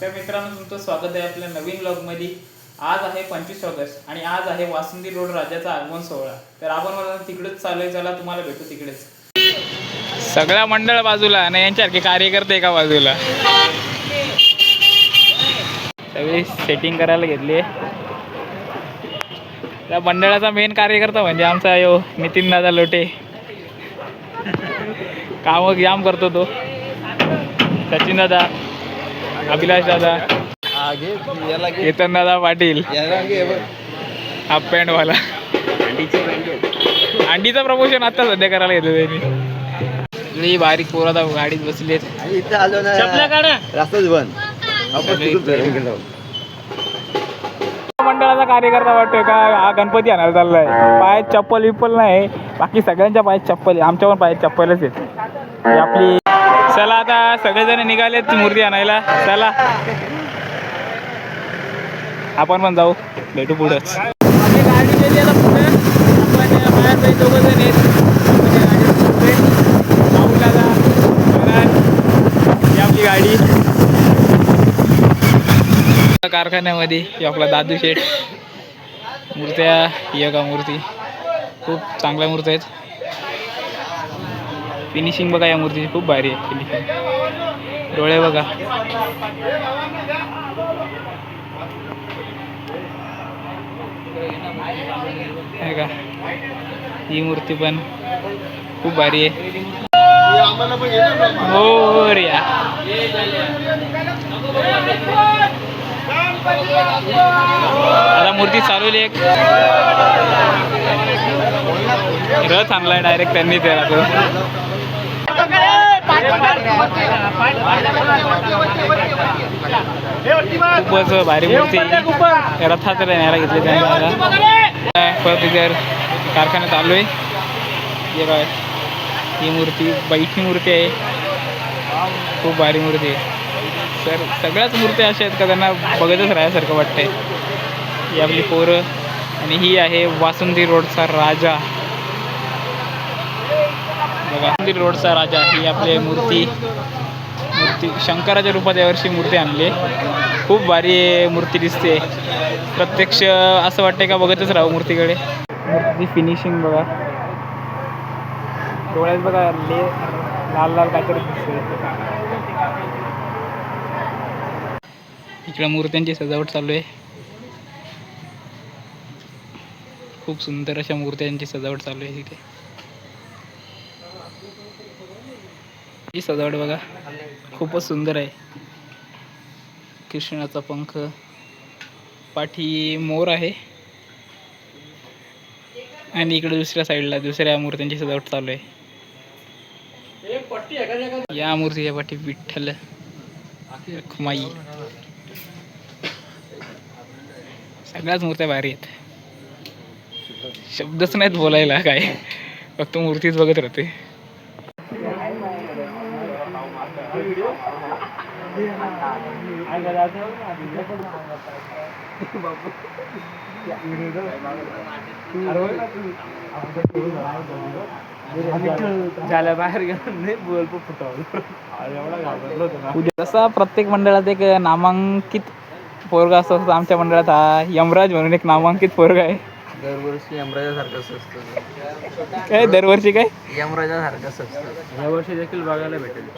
तर मित्रांनो तुमचं स्वागत आहे आपल्या नवीन ब्लॉगमध्ये आज आहे पंचवीस ऑगस्ट आणि आज आहे वासुंदी रोड राजाचा आगमन सोहळा. तर आपण मला तिकडेच चालू आहे. चला तुम्हाला भेटू तिकडेच. सगळ्या मंडळ बाजूला आणि यांच्यासारखे कार्यकर्ते एका बाजूला. सगळी सेटिंग करायला घेतली त्या मंडळाचा मेन कार्यकर्ता म्हणजे आमचा यो नितीन दादा लोटे. कामं जाम करतो तो. सचिन दादा. अभिलाष दादा. केतन दादा पाटील. हाफ पॅन्ट वाला अंडीचं प्रमोशन आता सध्या करायला घेतो त्यांनी. बारीक पोरं आता गाडीत बसली मंडळाचा कार्यकर्ता वाटतोय का? हा गणपती आणायला चाललाय. पायात चप्पल विप्पल नाही. बाकी सगळ्यांच्या पायात चप्पल आहे. आमच्या पण पायात चप्पलच आहेत. आपली चला आता सगळेजण निघालेत मूर्ती आणायला. चला. आपण पण जाऊ. भेटू पुढंच. गाडी गेली आता पुढे आपण बाहेर जाईल दोघं जण आपली गाडी कारखान्यामध्ये आपला दादू शेठ. मूर्त्या योगा मूर्ती. खूप चांगल्या मूर्त्या आहेत. फिनिशिंग बघा या मूर्तीची खूप भारी आहे फिनिशिंग डोळे बघा. हे का ही मूर्ती पण खूप भारी आहे. हो रे आता मूर्ती चालवली एक. रथ आणलाय डायरेक्ट त्यांनी त्याला तो. खूपच भारी मूर्ती रथात न्यायला घेतली त्यांनी परत आलोय. हे काय ही मूर्ती बैठी मूर्ती आहे. खूप भारी मूर्ती आहे. तर सगळ्याच मूर्त्या अशा आहेत का त्यांना बघतच राहायसारखं वाटतंय. ही आपली पोरं आणि ही आहे वासुंदी रोडचा राजा. बघा वासुंदी रोडचा राजा ही आपली मूर्ती. मूर्ती शंकराच्या रूपात यावर्षी मूर्ती आणली आहे. खूप भारी मूर्ती दिसते. प्रत्यक्ष असं वाटतंय का बघतच राहू मूर्तीकडे. मूर्ती फिनिशिंग बघा. डोळ्यात बघा ले लाल लाल काहीतरी दिसते इकडे मूर्त्यांची सजावट चालू आहे. खूप सुंदर अशा मूर्त्यांची सजावट चालू आहे तिथे ही सजावट बघा. खूपच सुंदर आहे. कृष्णाचा पंख. पाठी मोर आहे. आणि इकडे दुसऱ्या साईडला दुसऱ्या मूर्त्यांची सजावट चालू आहे. या मूर्तीच्या पाठी विठ्ठल रखुमाई. सगळ्याच मूर्त्या भारी आहेत. शब्दच नाहीत बोलायला काय. फक्त मूर्तीच बघत राहते. झाल्या बाहेर गेलो जसा प्रत्येक मंडळात एक नामांकित पोरगा असतो आमच्या मंडळात हा यमराज म्हणून एक नामांकित पोरगा आहे. दरवर्षी यमराजासारखंच असतं काय दरवर्षी काय? यमराजासारखंच असतं या वर्षी देखील बघायला भेटेल.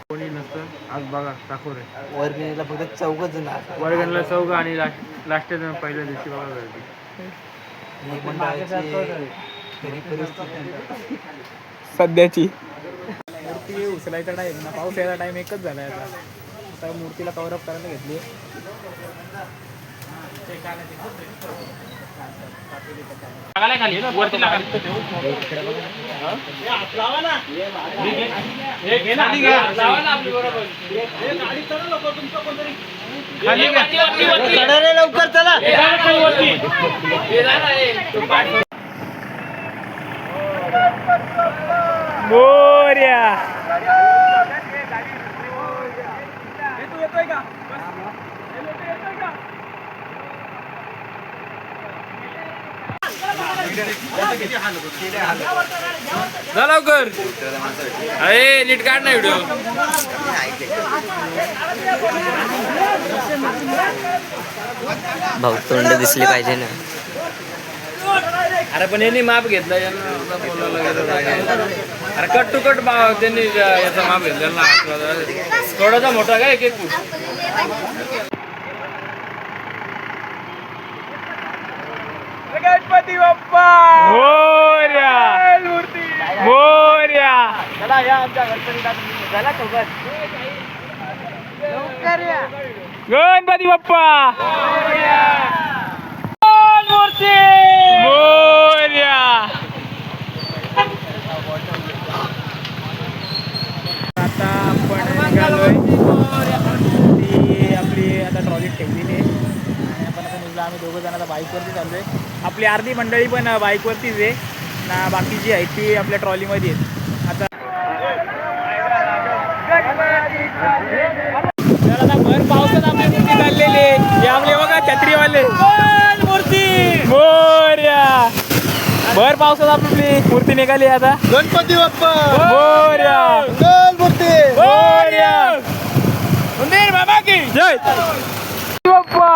कोणी नसतं आज बघा दाखव रे वर्गणीला फक्त चौकच जण वर्गणीला चौघ आणि लास्ट लास्ट पहिल्या दिवशी बघा गर्दी सध्याची. उचलायचा टाईम ना पाऊस यायचा टाईम एकच झाला आता आता मूर्तीला कवर अप करायला घेतली. लवकर चला. मोर्या. जा लवकर. अरे नीट काढ ना व्हिडिओ भाऊ तोंड दिसली पाहिजे ना. अरे पण यांनी माप घेतलं. अरे कट टू कट त्यांनी याचा माप घेतलेला ना थोडासा मोठा काय एक एक फूट? गणपती बाप्पा! मोर्या मोर्या चला या आमच्या गणपती झाला सोबत. लवकर या! गणपती बाप्पा! मूर्ती! मोर्या आता आपण निघालोय ती आपली आता ट्रॉलीत ठेवलेली आहे. आणि आपण आता निघलो आम्ही दोघं जण आता बाईकवरती चाललोय. आपली अर्धी मंडळी पण बाईकवरतीच आहे. ना बाकीची आहे ती आपल्या ट्रॉलीमध्ये आहेत. आता आता भर पावसात आपली मूर्ती चाललेली हे आपले बघा छत्रीवाले. मूर्ती. मोर्या भर पावसात आपली मूर्ती निघाली आता. गणपती बाप्पा. मोर्या मूर्ती. मोर्या बाबा की जय. बाप्पा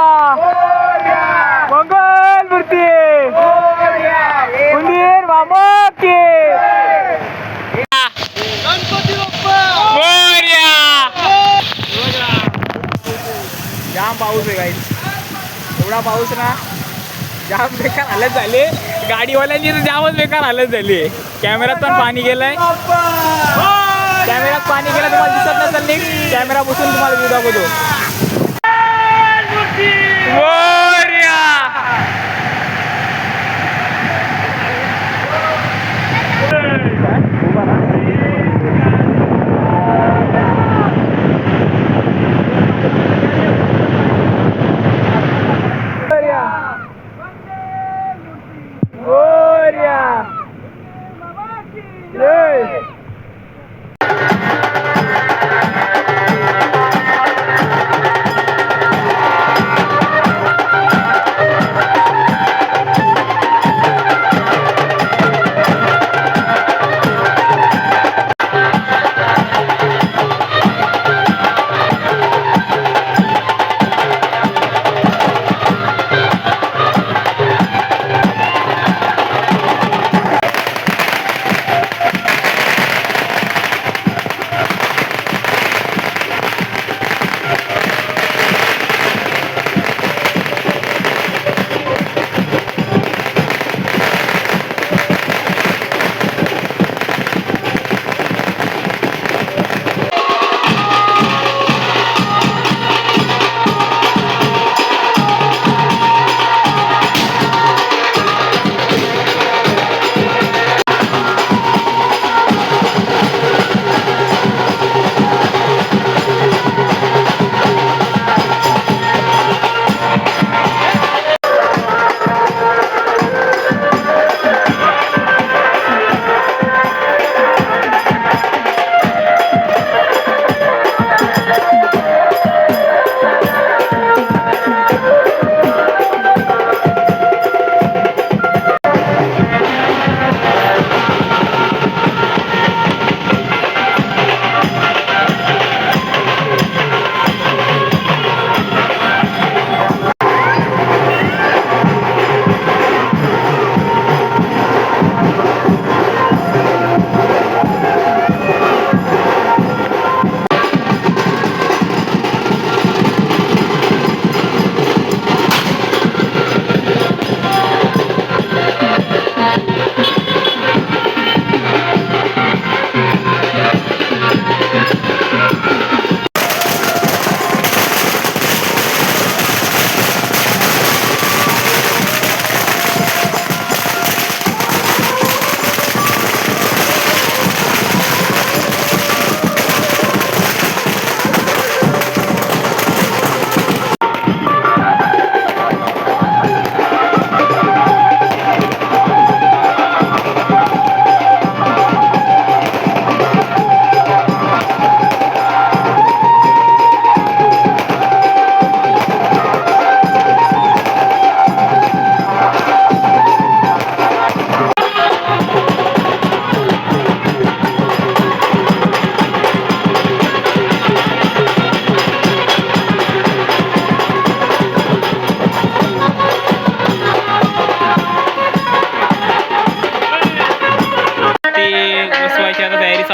मंगल मूर्ती सुंदर बाबा की गणपती बाप्पा मोर्या जाम पाऊस आहे काही एवढा पाऊस ना जाम बेकार हालत झाली. गाडीवाल्यांची तर जामच बेकार हालत झाली. कॅमेऱ्यात पण पाणी गेलंय. कॅमेऱ्यात पाणी गेलं तुम्हाला दिसत नसेल नीट. कॅमेरा बसून तुम्हाला दाखवतो.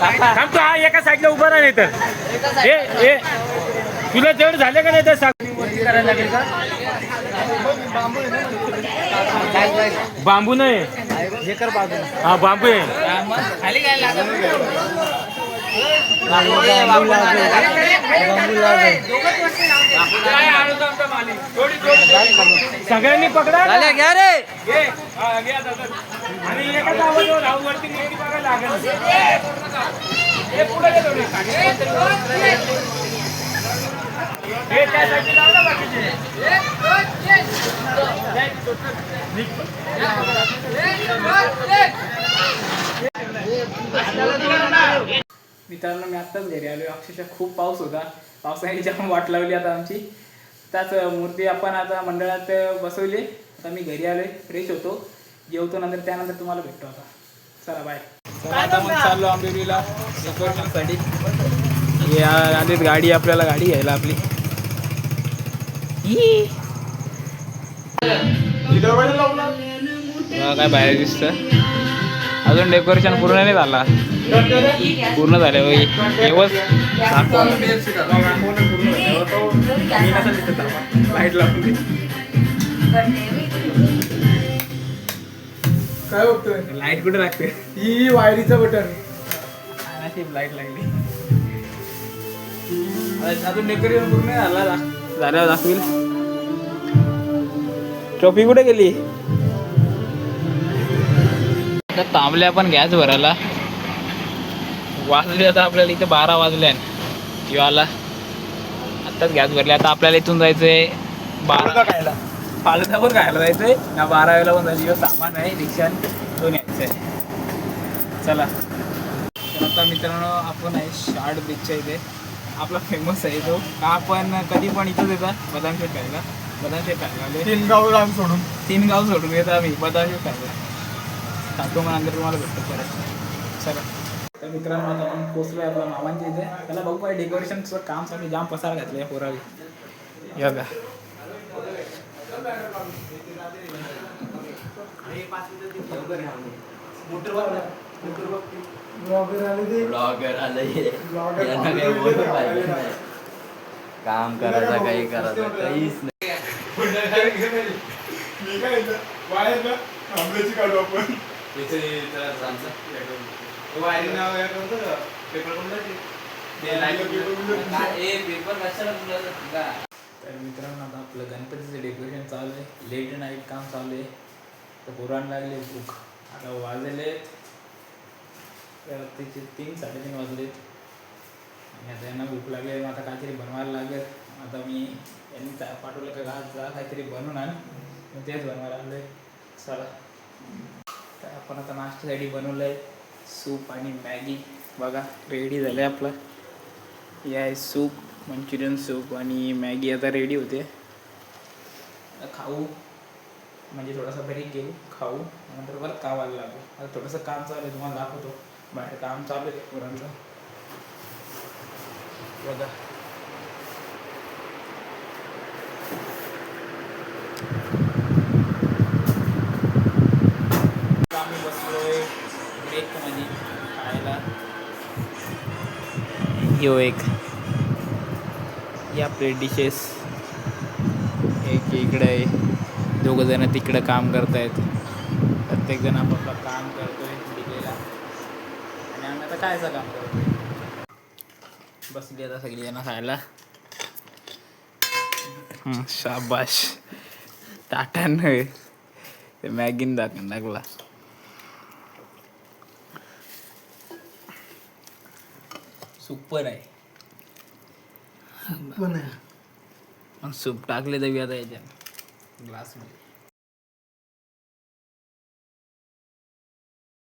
थांब तू हा एका साईडला उभा राहा नाही तर हे हे तुला जेवढं झाले का नाही तर सांग करायला लागेल का बांबू नाही. हा बांबू आहे सगळ्यांनी पकडा घ्या रे. आणि एकाच नेहमी लागेल. मित्रांनो मी आत्ताच घरी आलो अक्षरशः खूप पाऊस होता. पावसाने जाम वाट लावली आता आमची. त्याच मूर्ती आपण आता मंडळात बसवली. आता मी घरी आलोय फ्रेश होतो. जेवतो नंतर त्यानंतर तुम्हाला भेटतो आता. चला बाय आता मग चाललो आंबेरीला डेकोरेशनसाठी हे आ- आलीत गाडी आपल्याला गाडी घ्यायला आपली. काय बाहेर दिसतं? अजून डेकोरेशन पूर्ण नाही झाला. पूर्ण झालं काय बघतोय लाइट कुठे लागते? ही वायरीचं बटन. लाइट लागली. अजून डेकोरेशन पूर्ण नाही झाला. झाल्यावर दाखवील ट्रॉफी कुठे गेली? आता थांबले आपण गॅस भरायला. वाजले आता आपल्याला इथे बारा वाजले किंवा आला आत्ताच गॅस भरले. आता आपल्याला इथून जायचंय बारा. खायला? फालुदा पण खायला जायचंय. ना बारा वेळेला पण जायचं. सामान आहे रिक्षा दोन यायचंय. चला. तर आता मित्रांनो आपण आहे शार्ट ब्रिजच्या इथे. आपला फेमस आहे तो. का आपण कधी पण इथंच येतात बदाम शेट खायला. बदाम शेट खायला. तीन गाव राम सोडून. तीन गाव सोडून येतो आम्ही बदाम शेट खायला. टाकतो मग नंतर तुम्हाला भेटतो परत. चला. तर मित्रांनो आता आपण पोचलो आपल्या मामांच्या इथे. त्याला बघू काय डेकोरेशनचं काम चालू आहे. जाम पसार घातलं आहे पोरावी या बघा. ब्लॉगर आले ते ब्लॉगर आलंय ब्लॉगर यांना काही बोलू पाहिजे नाही. काम करायचं काही करायचं काहीच नाही काढू आपण तर मित्रांनो आता आपलं गणपतीचं डेकोरेशन चालू आहे. लेट नाईट काम चालू आहे. तर पुराण लागले भूक आता वाजले. तिचे तीन साडेतीन वाजले. आणि आता यांना भूक लागली आहे मग आता काहीतरी बनवायला लागेल. आता मी यांनी चा- पाठवलं का घात जा काहीतरी बनवून आण. मग तेच बनवायला लागलं आहे चला. तर आपण आता नाश्त्यासाठी बनवलं आहे सूप आणि मॅगी. बघा रेडी झालं आहे आपलं. हे आहे सूप मंचुरियन सूप आणि मॅगी. आता रेडी होते. खाऊ. म्हणजे थोडासा ब्रेक घेऊ खाऊ. नंतर परत कामाला लागू. आता थोडंसं काम चालू आहे तुम्हाला दाखवतो. बाहेर काम चालू आहे पोरांचं. बघा. आम्ही बसलोय म्हणजे खायला. यो एक. या प्लेट डिशेस एक इकडे आहे. दोघं जण तिकडं काम करतायत. प्रत्येकजण आपापलं काम करत आता कायचं काम बसली आता सगळी जण खायला. हं, शाबाश. ताटानं ते मॅगीन दाखवून टाकला. सुपर आहे. पण सूप टाकले तर आता याच्यात. ग्लासमध्ये.